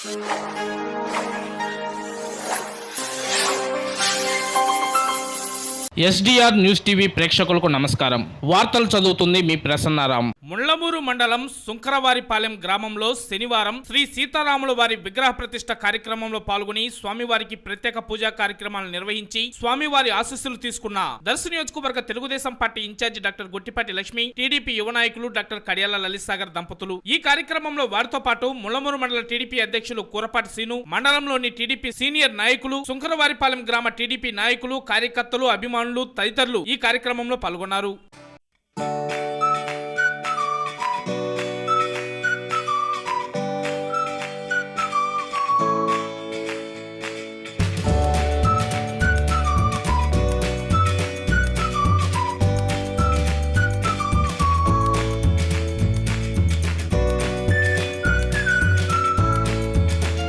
Thank you. SDR news TV ప్రేక్షకులకు నమస్కారం. వార్తలు చదువుతుంది మీ ప్రసన్నారాం. ముళ్ళమూరు మండలం సుంకరవారిపాలెం గ్రామంలో శనివారం శ్రీ సీతారాముల వారి విగ్రహ ప్రతిష్ట కార్యక్రమంలో పాల్గొని స్వామివారికి ప్రత్యేక పూజా కార్యక్రమాలు నిర్వహించి స్వామివారి ఆశీస్సులు తీసుకున్న దర్శన నియోజకవర్గ Telugu Desam party incharge doctor Guttipati Lakshmi TDP యువ నాయకులు డాక్టర్ కడియాల లలిత్ సాగర్ దంపతులు. ఈ కార్యక్రమంలో వారితో పాటు ముళ్ళమూరు మండల టీడీపీ అధ్యక్షులు కూరపాటి సీను మండలంలోని టీడీపీ సీనియర్ నాయకులు సుంకరవారిపాలెం గ్రామ టీడీపీ నాయకులు కార్యకర్తలు అభిమానులు తదితరులు ఈ కార్యక్రమంలో పాల్గొన్నారు.